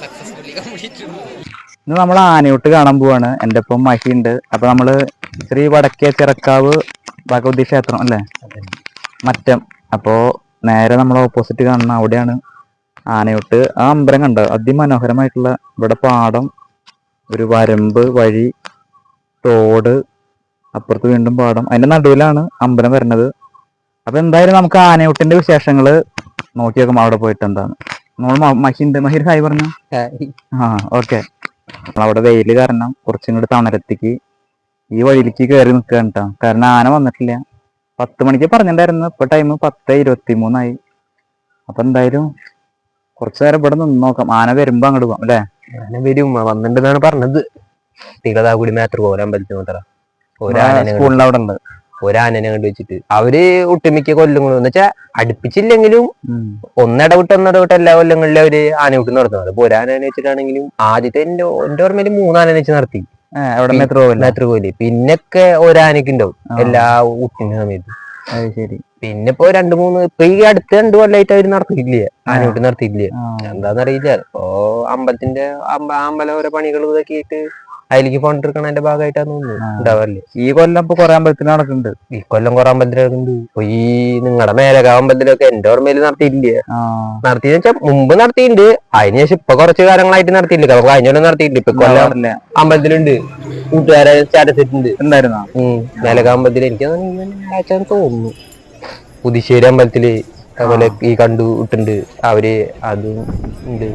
Successfully complete ഇന്ന് നമ്മൾ ആനയൂട്ട് കാണാൻ പോവാണ്. എന്റെ ഒപ്പം മഹി ഉണ്ട്. അപ്പൊ നമ്മൾ ശ്രീ വടക്കേ ചിറക്കാവ് ഭഗവതി ക്ഷേത്രം അല്ലേ? മറ്റം. അപ്പോ നേരെ നമ്മൾ ഓപ്പോസിറ്റ് കാണുന്ന അവിടെയാണ് ആനയൊട്ട്. ആ അമ്പലം കണ്ട? അതിമനോഹരമായിട്ടുള്ള ഇവിടെ പാടം ഒരു വരമ്പ് വഴി തോട് അപ്പുറത്ത് വീണ്ടും പാടം. അതിന്റെ നടുവിലാണ് അമ്പലം വരുന്നത്. അപ്പം എന്തായാലും നമുക്ക് ആനയൊട്ടിന്റെ വിശേഷങ്ങൾ നോക്കി നോക്കാം അവിടെ പോയിട്ട് എന്താണ്? നമ്മൾ മഹി മഹിർ ഹായ് പറഞ്ഞു? ആ ഓക്കെ. നമ്മളവിടെ വെയിൽ കാരണം കുറച്ചും കൂടി തണലത്തേക്ക് ഈ വഴിയിലേക്ക് കയറി നിൽക്കുകയാണ് കേട്ടോ കാരണം ആന വന്നിട്ടില്ല. പത്ത് മണിക്ക് പറഞ്ഞിട്ടുണ്ടായിരുന്നു ഇപ്പൊ ടൈം പത്ത് ഇരുപത്തി മൂന്നായി അപ്പൊ എന്തായാലും കുറച്ചു നേരം ഇവിടെ നിന്ന് നോക്കാം. ആന വരുമ്പോ അങ്ങോട്ട് പോകാം അല്ലേ? ആന വരും. വന്നിട്ടുണ്ടെന്നാണ് പറഞ്ഞത്. തികളതാകൂടി മാത്രം ഓരോ അമ്പലത്തിൽ മാത്രം സ്കൂളിന്റെ അവിടെ ഉണ്ട്. ഒരാനനെ കണ്ടു വെച്ചിട്ട്. അവർ ഒട്ടുമിക്ക കൊല്ലങ്ങളും വെച്ചാ വെച്ചാൽ അടുപ്പിച്ചില്ലെങ്കിലും. ഒന്നിടവിട്ട് ഒന്നിടവിട്ട് എല്ലാ കൊല്ലങ്ങളിലും അവർ ആന വിട്ട് നടത്തുന്നത് അപ്പൊ ഒരാനനെ വെച്ചിട്ടാണെങ്കിലും ആദ്യത്തെ എന്റെ ഓർമ്മയിൽ മൂന്നാനനെ വെച്ച് നടത്തി. ഏ, അവിടെ മെത്ര പോവില്ല? മേത്ര കോലി പിന്നൊക്കെ ഒരാനക്ക് ഉണ്ടാവും എല്ലാ ഊട്ടിന്റെ സമയത്ത്. ശരി. പിന്നെ ഇപ്പൊ രണ്ട് മൂന്ന് ഇപ്പൊ ഈ അടുത്ത രണ്ട് കൊല്ലായിട്ട് അവർ നടത്തിയില്ല ആനൂട്ടി നടത്തിയില്ല എന്താന്നറിയില്ല. ഇപ്പൊ അമ്പലത്തിന്റെ അമ്പ- അമ്പലം ഓരോ പണികൾ ഇതൊക്കെ ആയിട്ട് അതിലേക്ക് കൊണ്ടിരിക്കണതിന്റെ ഭാഗമായിട്ടാണ്. ഉണ്ടാവല്ലേ? ഈ കൊല്ലം ഇപ്പൊ കൊറേ അമ്പലത്തിൽ നടക്കുന്നുണ്ട് ഈ കൊല്ലം കൊറേ അമ്പലത്തിലൊക്കെ നടക്കുന്നുണ്ട് ഈ നിങ്ങളുടെ മേലകാവ് അമ്പലത്തിലൊക്കെ എന്റെ ഓർമ്മയിൽ നടത്തിയില്ല നടത്തിയെന്ന് വെച്ചാൽ മുമ്പ് നടത്തിയിട്ടുണ്ട്. അതിനുശേഷം ഇപ്പൊ കുറച്ച് കാലങ്ങളായിട്ട് നടത്തിയില്ല അപ്പൊ അതിനോട് നടത്തിയിട്ടുണ്ട് ഇപ്പൊ കൊല്ലം അമ്പലത്തിലുണ്ട്. കൂട്ടുകാരെ സ്റ്റാറ്റസ് ഇട്ടുണ്ട് ഉണ്ടായിരുന്നോ അമ്പലത്തിൽ എനിക്ക് തോന്നുന്നു പുതുശ്ശേരി അമ്പലത്തിൽ അതുപോലെ ഈ കണ്ടു ഇട്ടുണ്ട് അവർ അതും ഉണ്ട്.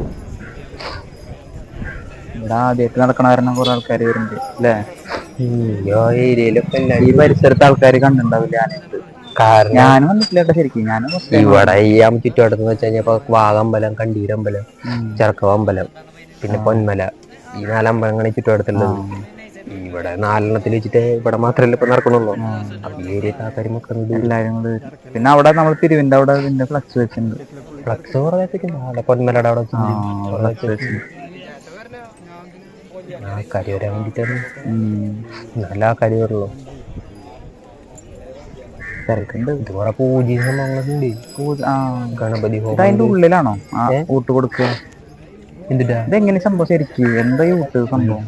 ഇവിടെ ആദ്യമായിട്ട് നടക്കണ കാരണം കുറെ ആൾക്കാർ വരുന്നുണ്ട് അല്ലേ? ഏരിയയിലൊക്കെ ഈ പരിസരത്ത് ആൾക്കാർ കണ്ടിട്ടുണ്ടാവില്ല ആനയുണ്ട് കാരണം ഞാനും വന്നിട്ടില്ല കേട്ടോ ശരിക്കും ഞാനും ഇവിടെ ഈ ആ ചുറ്റുവട്ടത്ത് വെച്ച് കഴിഞ്ഞപ്പോ വാഗമ്പലം കണ്ടീരമ്പലം ചെറുക്കവമ്പലം പിന്നെ പൊന്മല ഈ നാലമ്പലങ്ങളെ ചുറ്റുവട്ടത്തുള്ളത്. ഇവിടെ നാലെണ്ണത്തിൽ വെച്ചിട്ട് ഇവിടെ മാത്രമല്ല ഇപ്പൊ നടക്കണല്ലോ അപ്പൊ ഈ ഏരിയ ആൾക്കാർ മക്കളുണ്ട് എല്ലാരും കൂടെ പിന്നെ അവിടെ നമ്മൾ തിരുവിന്റെ അവിടെ പിന്നെ ഫ്ലക്സ് വെച്ചിട്ടുണ്ട്. ഫ്ലക്സ് കുറേ വെച്ചിട്ടുണ്ട്. അവിടെ പൊന്മലയുടെ അവിടെ വെച്ചിട്ടുണ്ട്. വരാൻ വേണ്ടിട്ടാണ് ഉം. നല്ല ആൾക്കാർ വരുള്ളൂ. തിരക്കുണ്ട്. ഇത് കുറെ പൂജയും സംഭവങ്ങളുണ്ട് പൂജ ആ. ഗണപതി അതിന്റെ ഉള്ളിലാണോ? ആ ഊട്ട് കൊടുക്കുക. എന്തിട്ടാ? ഇതെങ്ങനെ സംഭവം ശരിക്കും? എന്താ ഈ ഊട്ട് സംഭവം?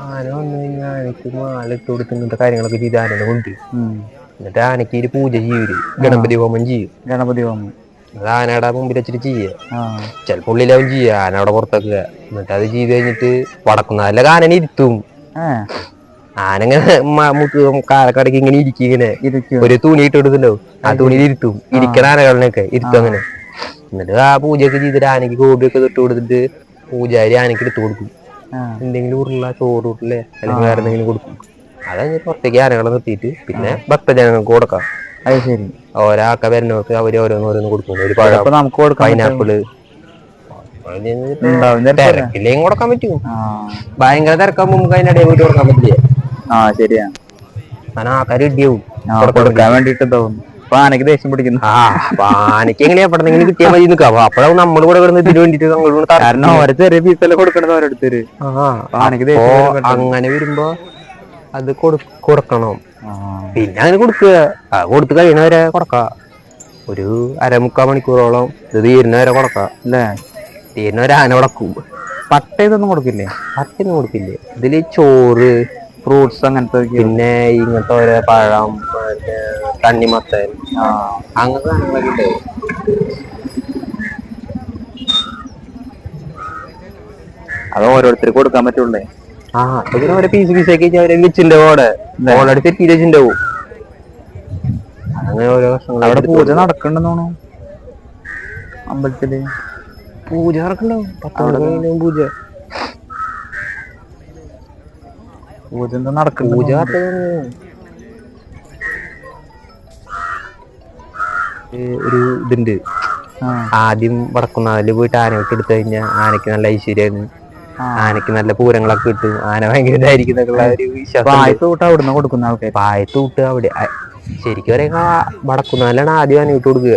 ആന വന്നു കഴിഞ്ഞാൽ ആനക്ക് മാലിട്ട് കൊടുത്ത് ഇങ്ങനത്തെ കാര്യങ്ങളൊക്കെ ചെയ്ത് ആനനെ കൊണ്ട് എന്നിട്ട് ആനയ്ക്ക് ഒരു പൂജ ചെയ്യൂര് ഗണപതി ഹോമം ചെയ്യും. ഗണപതി ഹോമം. അത് ആനയുടെ മുമ്പിൽ വെച്ചിട്ട് ചെയ്യുക. ചിലപ്പോൾ ഉള്ളിലാവും ചെയ്യുക ആന അവിടെ പുറത്തേക്കുക എന്നിട്ട് അത് ചെയ്ത് കഴിഞ്ഞിട്ട് വടക്കുന്നാലിലെ ആനനെ ഇരുത്തും. ആനങ്ങനെ കാലക്കടക്ക് ഇങ്ങനെ ഇരിക്കും ഇങ്ങനെ. ഒരു തുണി ഇട്ട് കൊടുത്തല്ലോ ആ തുണിയിൽ ഇരുത്തും. ഇരിക്കണ ആനകളിനൊക്കെ ഇരുത്തും അങ്ങനെ. എന്നിട്ട് ആ പൂജയൊക്കെ ചെയ്തിട്ട് ആനയ്ക്ക് ഗോപിയൊക്കെ തൊട്ട് കൊടുത്തിട്ട് പൂജാരി ആനയ്ക്ക് എടുത്തു കൊടുക്കും. എന്തെങ്കിലും ഉരുള ചോറ് ഉരുള അല്ലെങ്കിൽ വേറെ എന്തെങ്കിലും കൊടുക്കും. അത് കഴിഞ്ഞ് പുറത്തേക്ക് ആനകളെ നിർത്തിയിട്ട് പിന്നെ ഭക്തജനങ്ങൾക്ക് കൊടുക്കാം. അത് ശരി. ഒരാൾക്കെ വരുന്നവർക്ക് അവർ ഓരോന്ന് ഓരോന്ന് കൊടുക്കുന്നു ഒരു പഴം നമുക്ക് കൊടുക്കാൻ പൈനാപ്പിൾ? തിരക്കില്ലെങ്കിൽ കൊടുക്കാൻ പറ്റും. ഭയങ്കര തിരക്കാകുമ്പോ നമുക്ക് അതിന്റെ ഇടയിൽ പോയിട്ട് കൊടുക്കാൻ പറ്റില്ല? ആ ശരിയാ. കാരണം ആൾക്കാർ ഇടിയാവും കൊടുക്കാൻ വേണ്ടിട്ട് തോന്നുന്നു ദേഷ്യം പിടിക്കുന്നു. ആ പാനക്ക് എങ്ങനെയാ എവിടെന്നെങ്കിലും കിട്ടിയാൽ മതി നിൽക്കുക അപ്പൊ അപ്പോഴാണ് നമ്മൾ കൂടെ കിടന്ന് ഇതിന് വേണ്ടിട്ട് കാരണം ഓരോ ചെറിയ പീസല്ലേ കൊടുക്കണത് ഓരോരുത്തര്. ആനയ്ക്ക് ദേഷ്യം അങ്ങനെ വരുമ്പോ അത് കൊടു- കൊടുക്കണം. പിന്നെ അങ്ങനെ കൊടുക്കുക. ആ കൊടുത്ത് കഴിയണവരെ കൊടുക്ക ഒരു അരമുക്കാൽ മണിക്കൂറോളം ഇത് തീരുന്നവരെ കൊടുക്കാം അല്ലേ തീരുന്നവരെ ആന കൊടുക്കും പട്ട ഇതൊന്നും കൊടുക്കില്ലേ? പട്ടയൊന്നും കൊടുക്കില്ലേ? ഇതിൽ ചോറ് ഫ്രൂട്ട്സ് അങ്ങനത്തെ. പിന്നെ ഇങ്ങനത്തെ ഓരോ പഴം പിന്നെ തണ്ണിമത്തൻ ആ അങ്ങനത്തെ സാധനങ്ങളൊക്കെ അത് ഓരോരുത്തർക്ക് കൊടുക്കാൻ പറ്റുള്ളേ. ആ ഇതിന് പീസ് പീസ് അവരെ വെച്ചിന്റെ അങ്ങനെ ഓരോ അവിടെ പൂജ അമ്പലത്തിൽ. പൂജ നടക്കണ്ടാവും. പൂജ. പൂജ എന്താ ഒരു ഇതുണ്ട്. ആദ്യം വടക്കുന്നാതിൽ പോയിട്ട് ആനക്ക് എടുത്തു കഴിഞ്ഞാൽ ആനയ്ക്ക് നല്ല ഐശ്വര്യമാണ് ആനയ്ക്ക് നല്ല പൂരങ്ങളൊക്കെ കിട്ടും. ആന ഭയങ്കര ഇതായിരിക്കും എന്നൊക്കെയുള്ള ഒരു കൊടുക്കുന്ന ആൾക്കാർ പായത്ത് വിട്ട് അവിടെ. ശരിക്കും പറയുക വടക്കുന്നാലാണ് ആദ്യം ആന വിട്ട് കൊടുക്കുക.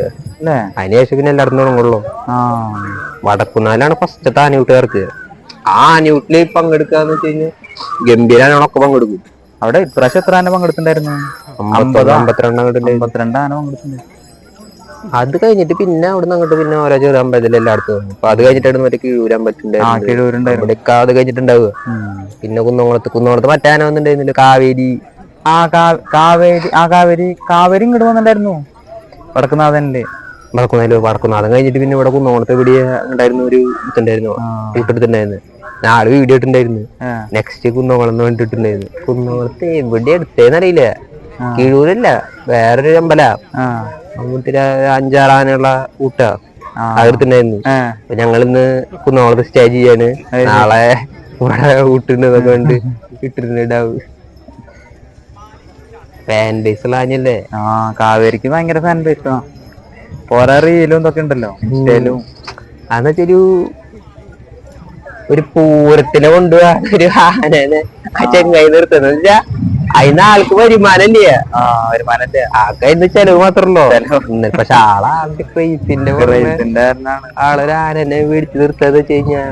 അതിനുശേഷം പിന്നെ എല്ലായിടത്തും തുടങ്ങുള്ളൂ. വടക്കുന്നാലാണ് ഫസ്റ്റത്തെ ആന ആനയൂട്ടുകാർക്ക് ആ ആന വീട്ടിൽ പങ്കെടുക്കാന്ന് വെച്ച് കഴിഞ്ഞാൽ ഗംഭീരാനൊക്കെ പങ്കെടുക്കും. അവിടെ ഇപ്രാവശ്യം എത്ര ആന പങ്കെടുത്തിട്ടുണ്ടായിരുന്നു? അമ്പത്? അമ്പത്തിരണ്ടാണ് അങ്ങോട്ട് അമ്പത്തിരണ്ട് ആന പങ്കെടുത്തിട്ടുണ്ട്. അത് കഴിഞ്ഞിട്ട് പിന്നെ അവിടെ നിന്ന് അങ്ങോട്ട് പിന്നെ ഓരോ ചെറിയ അമ്പലത്തിൽ എല്ലായിടത്തും. അപ്പൊ അത് കഴിഞ്ഞിട്ടാണ് മറ്റേ കിഴൂര് ആ അമ്പലത്തിണ്ടായിരുന്നു കിഴൂരുണ്ടായിരുന്നു ഇവിടെയൊക്കെ അത് കഴിഞ്ഞിട്ടുണ്ടാവുക. പിന്നെ കുന്നംകുളത്ത് കുന്നംകുളത്ത് മറ്റേ ആന വന്നിട്ടുണ്ടായിരുന്നില്ല? കാവേരി. ആ കാവേരി ആ കാവേരി കാവേരി ഇങ്ങോട്ട് വന്നിട്ടുണ്ടായിരുന്നു. വടക്കുന്നാഥന്റെ വടക്കുന്നാൽ വടക്കുന്നാഥം കഴിഞ്ഞിട്ട് പിന്നെ ഇവിടെ കുന്നംകുളത്ത് ഇവിടെ ഉണ്ടായിരുന്ന ഒരു ഇതുണ്ടായിരുന്നു. ആ. ഞാൻ നാളെ വീഡിയോ ഇട്ടുണ്ടായിരുന്നു. നെക്സ്റ്റ് കുന്നംകുളം വേണ്ടിട്ടുണ്ടായിരുന്നു കുന്നംകുളത്ത് എവിടെ എടുത്തേന്നറിയില്ല കിഴൂരല്ല വേറൊരു അമ്പല. ഒരു അഞ്ചാറ് ആനയുള്ള കൂട്ടാ. ആ. അപ്പൊ ഞങ്ങളിന്ന് കുന്നോളത്ത് സ്റ്റേ ചെയ്യാണ് നാളെ ഇവിടെ കൂട്ടുന്നതൊക്കെ കൊണ്ട് ഫാൻ ബേസ് ഉള്ള ആനയല്ലേ? ആ കാവേരിക്ക് ഭയങ്കര ഫാൻ ബേസ് ആ. പോരാ റീലും ഇതൊക്കെ ഉണ്ടല്ലോ ഇൻസ്റ്റയിലും. അതെന്ന് വെച്ചൊരു ഒരു പൂരത്തിനെ കൊണ്ടുപോകാൻ ഒരു ആനനെ ആ ചെങ്ങായി നിർത്തുന്നത് വെച്ചാ അതിന് ആൾക്ക് വരുമാനല്ലേ? ആ വരുമാനല്ലേ. ആൾക്ക് അതിന് ചെലവ് മാത്രല്ലോ പക്ഷെ ആളാളുടെ ക്രൈസിന്റെ കാരനാണ് ആളൊരു ആനനെ മേടിച്ചു നിർത്താന്ന് വെച്ച് കഴിഞ്ഞാ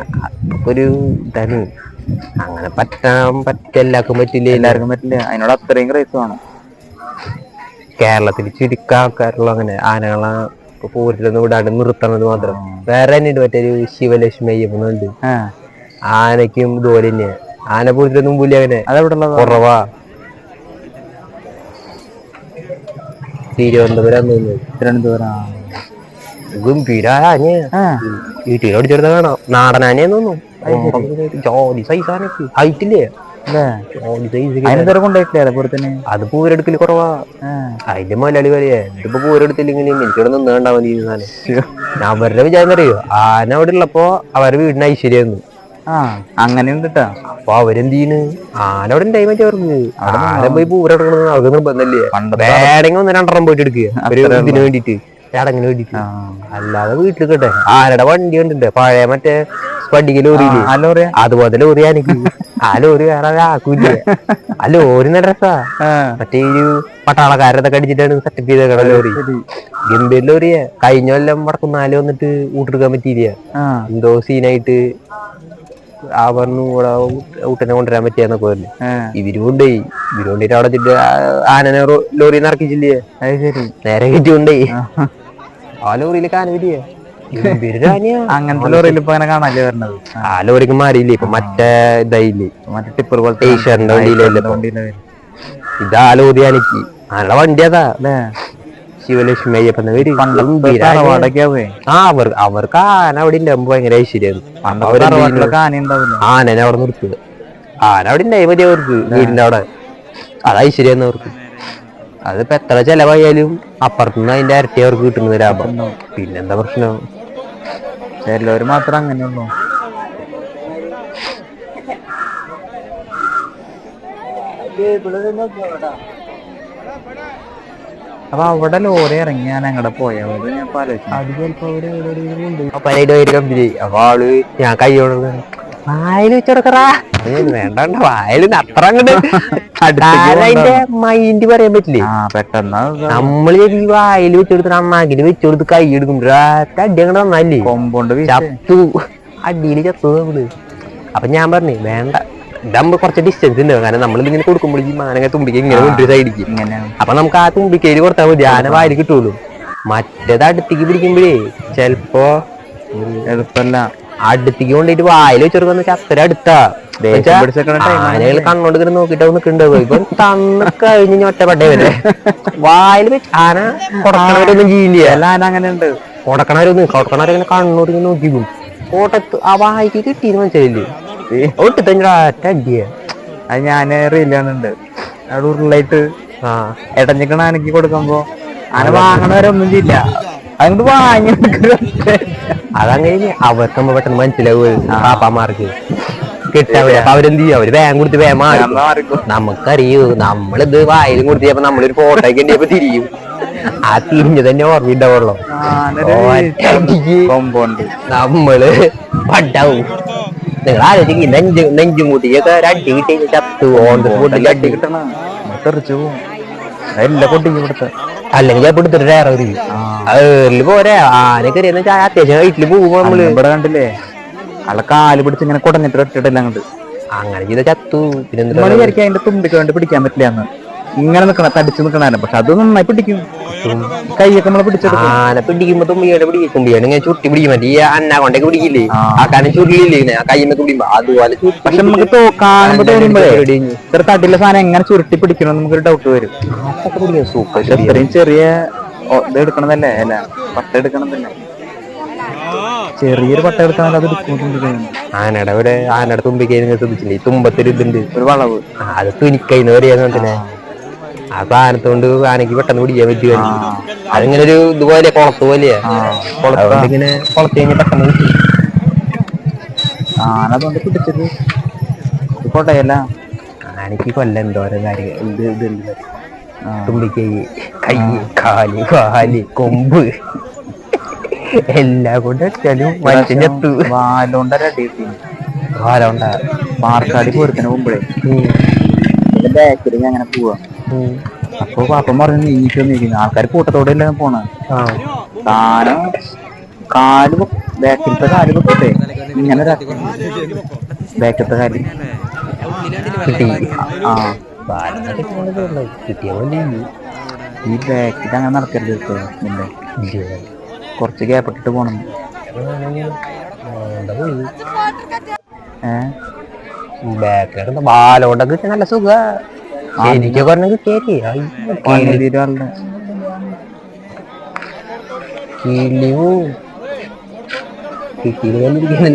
ഒരു ഇതാണ്. അങ്ങനെ പറ്റാൻ പറ്റെല്ലാവർക്കും പറ്റില്ല? എല്ലാവർക്കും പറ്റില്ല? അതിനോട് അത്രയും ക്രൈസ് വേണം. കേരളത്തിൽ ചുരുക്കം ആൾക്കാരുള്ള അങ്ങനെ ആനകളെ പൂരത്തിലൊന്നും വിടാണ്ട് നിർത്തണത് മാത്രം. വേറെ തന്നെ മറ്റൊരു ശിവലക്ഷ്മി അയ്യപ്പനുണ്ട് ആനയ്ക്കും ഇതുപോലെ തന്നെ. ആന പൂരത്തിലൊന്നും പോലും അങ്ങനെ. കുറവാ. തിരുവനന്തപുരം തിരുവനന്തപുരം ആ. വീട്ടിലോട് ഓടിച്ചെടുത്ത കാണാം? ജോലി സൈസ് ആനക്ക് ഹൈറ്റില്ലേ? അത് പൂരെടുക്കൽ കുറവാ. അതിന്റെ മലയാളി പറയാ ഇതിപ്പോ പൂരെടുത്തില്ലെങ്കിൽ എനിക്കിവിടെ നിന്ന് വേണ്ടാ മതി അവരുടെ വിചാരം അറിയോ ആന അവിടെ ഉള്ളപ്പോ അവരുടെ വീടിന് ഐശ്വര്യായിരുന്നു അങ്ങനെ അപ്പൊ അവരെന്ത് ചെയ്യണ് അവർക്ക് ആന പോയി പൂരെടുക്കണത് അവർക്ക് നിർബന്ധമില്ലേ പണ്ടത്തെ വേണമെങ്കിൽ ഒന്ന് രണ്ടെണ്ണം പോയിട്ട് എടുക്കുക ഒരു ഇതിന് വേണ്ടിട്ട് ചടങ്ങിന് വേണ്ടിട്ട് അല്ലാതെ വീട്ടിൽ കിട്ടെ ആരുടെ വണ്ടി കണ്ടിട്ട് പഴയ മറ്റേ വണ്ടിക്ക് ലോറിയിൽ. ആ അതുപോലെ ലോറി എനിക്ക് ആ ലോറി വേറെ ആക്കൂല്ല? ആ ലോറി നല്ല രസാ. മറ്റേ ഒരു പട്ടാളക്കാരതൊക്കെ അടിച്ചിട്ടാണ് സെറ്റപ്പ് ചെയ്തേക്കണ ലോറി. ലോറിയെ. കഴിഞ്ഞ കൊല്ലം വടക്കുന്നാൽ വന്നിട്ട് ഊട്ടെടുക്കാൻ പറ്റിയില്ല? എന്തോ സീനായിട്ട് ആ പറഞ്ഞു ഊട്ടനെ കൊണ്ടുവരാൻ പറ്റിയെന്ന ആ. ഇവർ കൊണ്ടുപോയി ഇവർ കൊണ്ടിട്ട് അവിടെ വെച്ചിട്ട് ആനനെ ലോറി നിറക്കിച്ചില്ലേ ഇറക്കിച്ചില്ലേ? നേരെ കയറ്റി കൊണ്ടുപോയി ആ. ലോറിയിൽ ലോറിയിലേക്ക് ആന വരിക അങ്ങനത്തെ ലോറിയിൽ ഇപ്പൊ അങ്ങനെ കാണാല്ലേ വരണത്? ആ. ലോറിക്ക് മാറിയില്ലേ? ഇപ്പൊ മറ്റേ ഇതായില്ലേ? മറ്റേ ടിപ്പർ പോലത്തെ വണ്ടിയിലല്ലേ. വണ്ടിയിലെ ഇതാ ലോറി ആനക്ക് ആനയുടെ വണ്ടി അതാ അല്ലേ? ശിവലക്ഷ്മി അയ്യപ്പൻ ആ അവർ അവർക്ക് ആന അവിടെ ഉണ്ടാകുമ്പോ ഭയങ്കര ഐശ്വര്യായിരുന്നു ആനനെ അവിടെ നിർത്തുക ആന അവിടെ ഉണ്ടായി മതി അവർക്ക്. വീടിന്റെ അവിടെ. അത് ഐശ്വര്യം അവർക്ക്. അതിപ്പോ എത്ര ചെലവായാലും അപ്പുറത്തുനിന്ന് അതിന്റെ ഇരട്ടി അവർക്ക് കിട്ടുന്നത് ലാഭം. പിന്നെന്താ പ്രശ്നം? എല്ലാവരും മാത്രം അങ്ങനെയുള്ളൂ. അപ്പൊ അവിടെ ലോറി ഇറങ്ങി ഞാൻ അങ്ങടെ പോയത് ഞാൻ ഇപ്പൊ ആലോചിച്ചു അത് ചിലപ്പോ അവർ അപ്പൊ കമ്പനി. അപ്പൊ ആൾ ഞാൻ കൈ വായൽ വെച്ചെടുക്കറാ വേണ്ട വായലിന് അത്ര അങ്ങോട്ട് അതിന്റെ മൈൻഡ് പറയാൻ പറ്റില്ലേ? പെട്ടെന്ന് നമ്മൾ ഈ വായിൽ വെച്ചെടുത്ത് അണ്ണാക്കിൽ വെച്ചെടുത്ത് കൈ എടുക്കുമ്പോ അടി അങ്ങോട്ട് നന്നല്ലേ കൊമ്പോണ്ട്. ചത്തു. അടിയിൽ ചത്തു നമ്മൾ അപ്പൊ ഞാൻ പറഞ്ഞു വേണ്ട. ഇതാകുമ്പോ കുറച്ച് ഡിസ്റ്റൻസ് ഉണ്ട്. കാരണം നമ്മൾ ഇങ്ങനെ ഈ മാനങ്ങ തുമ്പിക്ക് ഇങ്ങനെ കൊണ്ടൊരു സൈഡിക്ക് അപ്പൊ നമുക്ക് ആ തുമ്പിക്കയിൽ കൊടുത്താൽ മതി. ആന വാരി കിട്ടുള്ളൂ. മറ്റേത് അടുത്തേക്ക് പിടിക്കുമ്പോഴേ ചെലപ്പോ അടുത്തേക്ക് കൊണ്ടിട്ട് വായിൽ വെച്ചെടുക്കുന്ന അടുത്താ. time ആണ് ആനകൾ കണ്ണോണ്ട് ഇങ്ങനെ നോക്കിട്ട് നിൽക്കണ്ടാവും ഇപ്പൊ തന്ന കഴിഞ്ഞ് ഒറ്റപ്പെട്ടേ വരെ. വായിൽ വെച്ച് ആന കൊടുക്കണവരൊന്നും ചെയ്യില്ല. അങ്ങനെയുണ്ട് ആന അങ്ങനെ ഉണ്ട് കൊടക്കണവരൊന്നും കൊടക്കണവരിങ്ങനെ കണ്ണോട് ഇങ്ങനെ നോക്കിക്കും കോട്ടത്ത് ആ വായിക്ക് കിട്ടിയെന്ന് മനസ്സിലായില്ലേ? ഒട്ട് തന്നെ ഒറ്റ അടിയാ അത് ഞാൻ റീലാണുണ്ട് അവിടെ ഉരുളായിട്ട് ആനക്ക് കൊടുക്കുമ്പോ ആന വാങ്ങണവരൊന്നും ചെയ്യില്ല. അതുകൊണ്ട് വാങ്ങി അതങ്ങനെ അവർക്ക് പെട്ടെന്ന് മനസ്സിലാവും പാപ്പാമാർക്ക് കിട്ടാൻ അപ്പൊ അവരെന്ത് ചെയ്യും? അവർ വേഗം കൊടുത്ത് വേഗം മാറി നമുക്കറിയൂ നമ്മളിത് വായിലും കൊടുത്തപ്പോ നമ്മളൊരു ഫോട്ടോ ഒക്കെ ഉണ്ടെങ്കിൽ തിരിയും. ആ തിരിഞ്ഞു തന്നെ ഓർമ്മയുണ്ടാവുള്ളൂ. നമ്മൾ പണ്ടാവും. നിങ്ങൾ ആലോചിക്കും നെഞ്ചു നെഞ്ചും കൂട്ടിയൊക്കെ ഒരു അടി കിട്ടി ചത്തു ഓൺ ദ സ്പോട്ടിൽ അടി കിട്ടണ തെറിച്ചു പോവും എല്ലാം പൊട്ടിക്ക് കൊടുത്ത അല്ലെങ്കിൽ ചിലപ്പോ എടുത്തിട്ട് വേറെ ഒരു ഏറിൽ പോരെ ആനയൊക്കെ എറിയെന്ന് വെച്ചാൽ അത്യാവശ്യം ഹൈറ്റിൽ പോകുമ്പോ നമ്മൾ ഇവിടെ കണ്ടില്ലേ ആളെ കാൽ പിടിച്ച് ഇങ്ങനെ കുടഞ്ഞിട്ട് ഒറ്റിട്ടില്ല അങ്ങോട്ട് അങ്ങനെ ചെയ്ത ചത്തു പിന്നെ വിചാരിക്കും അതിന്റെ തുമ്പിക്ക് വേണ്ടി പിടിക്കാൻ പറ്റില്ല എന്ന് ഇങ്ങനെ നിക്കണ തടിച്ചു നിക്കണ പക്ഷെ അത് നന്നായി പിടിക്കും. കൈയൊക്കെ നമ്മളെ പിടിച്ചെടുക്കും. ആന പിടിക്കുമ്പോ തുമ്പിയാണ് പിടിക്കും ഇങ്ങനെ ചുട്ടി പിടിക്കും മറ്റേ ഈ അന്ന കൊണ്ടൊക്കെ പിടിക്കില്ലേ? ആ. കാരണം ചുരുളില്ലേ? ആ കൈമൊക്കെ പിടിക്കുമ്പോ അതുപോലെ പക്ഷെ നമുക്ക് കാണുമ്പോ തോന്നുമ്പോഴേ. ഇത്ര തടിയുള്ള സാധനം എങ്ങനെ ചുരുട്ടി പിടിക്കണം നമുക്കൊരു ഡൗട്ട് വരും. സൂപ്പർ ഇത്രയും ചെറിയ ഇത് എടുക്കണതല്ലേ? അല്ല പട്ട എടുക്കണതല്ലേ ചെറിയൊരു പട്ട എടുക്കാൻ അത് ആനയുടെ ഒരു ആനയുടെ തുമ്പിക്കൈ ശ്രദ്ധിച്ചില്ലേ തുമ്പത്തൊരു ഇതുണ്ട് ഒരു വളവ്. അത് തുനിക്കൈന്ന് തന്നെ ആ സാധനത്തെ കൊണ്ട് ആനക്ക് പെട്ടെന്ന് പിടിക്കാൻ പറ്റുക അതിങ്ങനെ ഒരു ഇതുപോലെ കുളത്ത് പോലെയാ. അതുകൊണ്ട് ഇങ്ങനെ കുളത്ത് കഴിഞ്ഞ് പെട്ടെന്ന് കിട്ടി. ആനതുകൊണ്ട് പിടിച്ചത് ഇത് കൊടയല്ല ആനക്ക് കൊല്ലം എന്തോരോ കാര്യം എന്ത് ഇതുണ്ട് തുമ്പിക്കൈ കൈ കാൽ കാൽ കൊമ്പ്. എല്ലാം കൊണ്ട് മനുഷ്യൻ ചത്തു. വാലോണ്ടര അടി വാലോണ്ട. മാർക്കാടി പോരുത്തിന് മുമ്പേ. ബാക്കിൽ അങ്ങനെ പോവാ. അപ്പൊ പാപ്പം പറഞ്ഞു നീക്കി നീക്കുന്നു ആൾക്കാർ കൂട്ടത്തോടെ അല്ലേ പോണ. ആ. താനം കാൽ ബാക്കിലത്തെ കാൽ വെക്കട്ടെ. ഇങ്ങനെ ബാക്കിലത്തെ കാൽ. കിട്ടി. ആ കിട്ടിയ പോലെ ഈ ബാക്കിൽ അങ്ങനെ നടക്കരുത് കുറച്ച് ഗ്യാപ്പ് ഇട്ടിട്ട് പോണം. ഏ? കിട്ടിയ നല്ല സുഖ. എനിക്ക് കിട്ടിയേക്ക് പതിനൊരാളുടെ കിളിയോ കിട്ടിയത് കണ്ടിരിക്കാൻ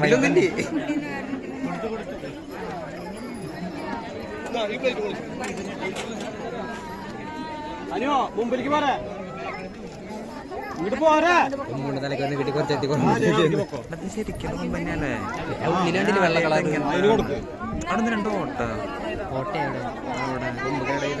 പറ്റല്ലോ ഇതിലൊന്നുണ്ട് അനിയോ മുമ്പിലേക്ക് പോരെ. വന്ന് വീട്ടിൽ കുറച്ച് എത്തി ഉള്ളിലുണ്ടില്ല വെള്ള കളർ അതിന് കൊടുക്ക്. അവിടെ രണ്ടു ഓട്ട? കോട്ടയാണ് അവിടെ കുമ്പകടയിൽ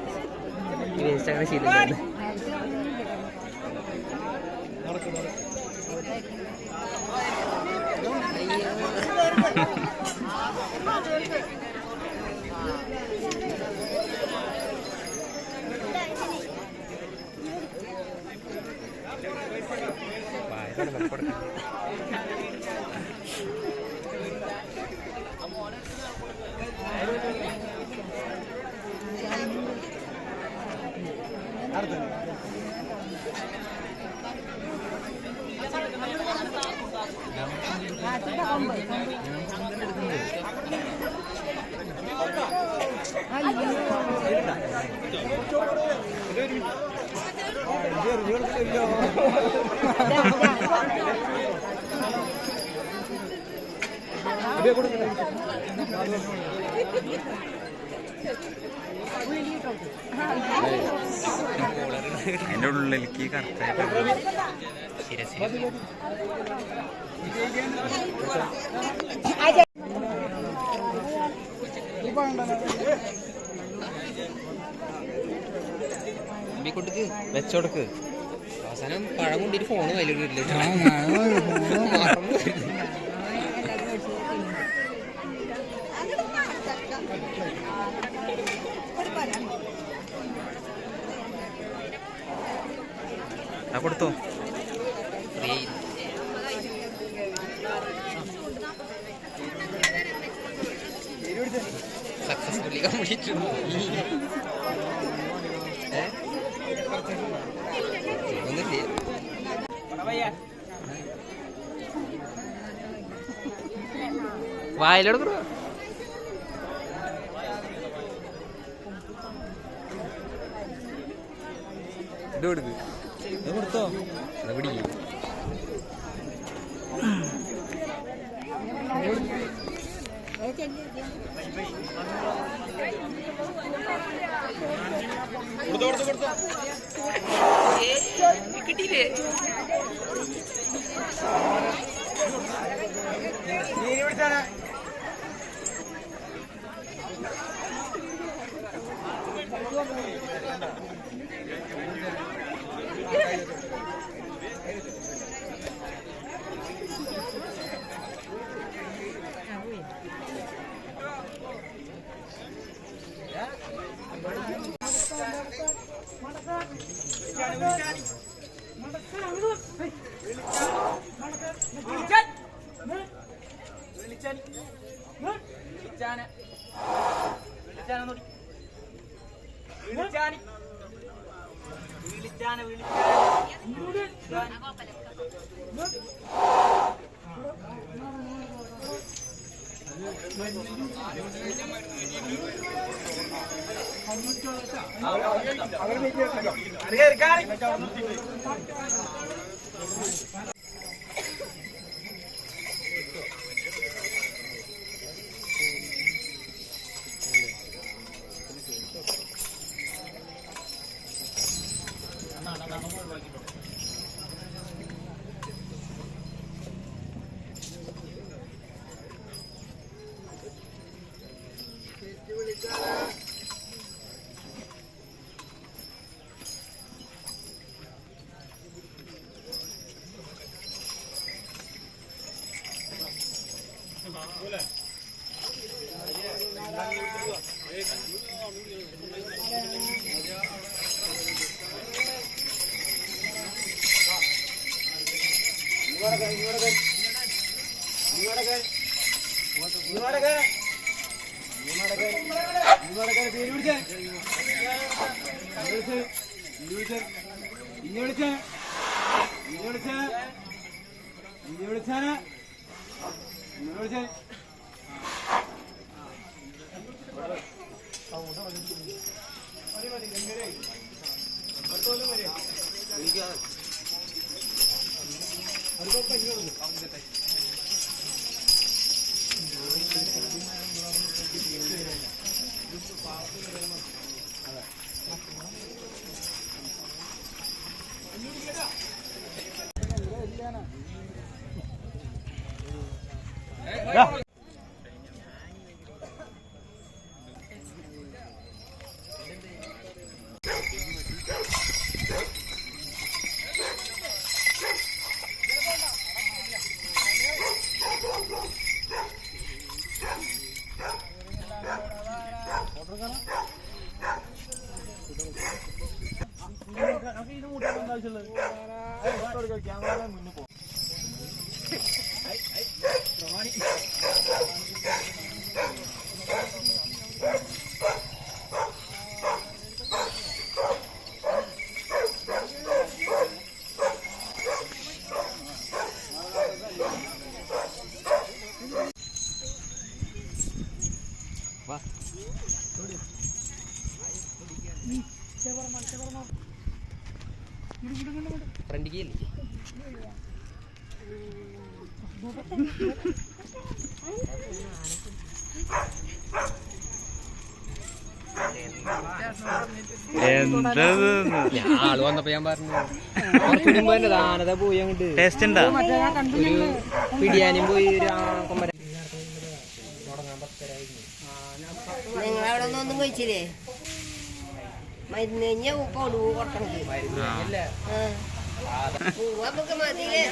വേസ്റ്റ് ആക്കുന്ന ശീലം അതിന്റെ ഉള്ളിലേക്ക് കറക്റ്റായിട്ട് കൊടുക്ക്. വെച്ചോടക്ക് അവസാനം പഴം കൊണ്ടിട്ട് ഫോണ് കയ്യിലിട്ടില്ല കൊടുത്തോ. സക്സസ്ഫുള്ളി കംപ്ലീറ്റ് ഒന്നില്ലേ വായിലെടുക്കണോ Thank you. അങ്ങനെ വിളിച്ചാ. വിളിച്ചാ. വിളിച്ചാ. हर ആൾ വന്നപ്പോ ഞാൻ പറഞ്ഞു കുറച്ചുകൂടി മുമ്പ് തന്നെ ദാനത പോയി അങ്ങോട്ട്. ടേസ്റ്റ് ഉണ്ടാ? ഒരു പിടിയാനും പോയി ഒരു ആ കൊമ്പര. നിങ്ങൾ അവിടെ ഒന്നും കഴിച്ചില്ലേ? മരുന്ന് കഴിഞ്ഞാൽ കൊടു കൊടുക്കണത് പൂവ നമുക്ക് മതിയില്ലേ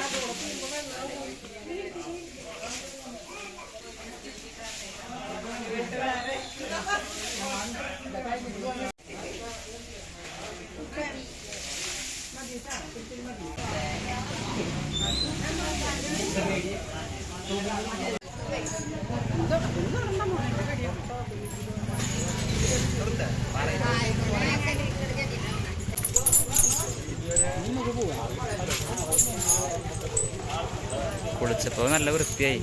കുളിച്ചപ്പോ നല്ല വൃത്തിയായി.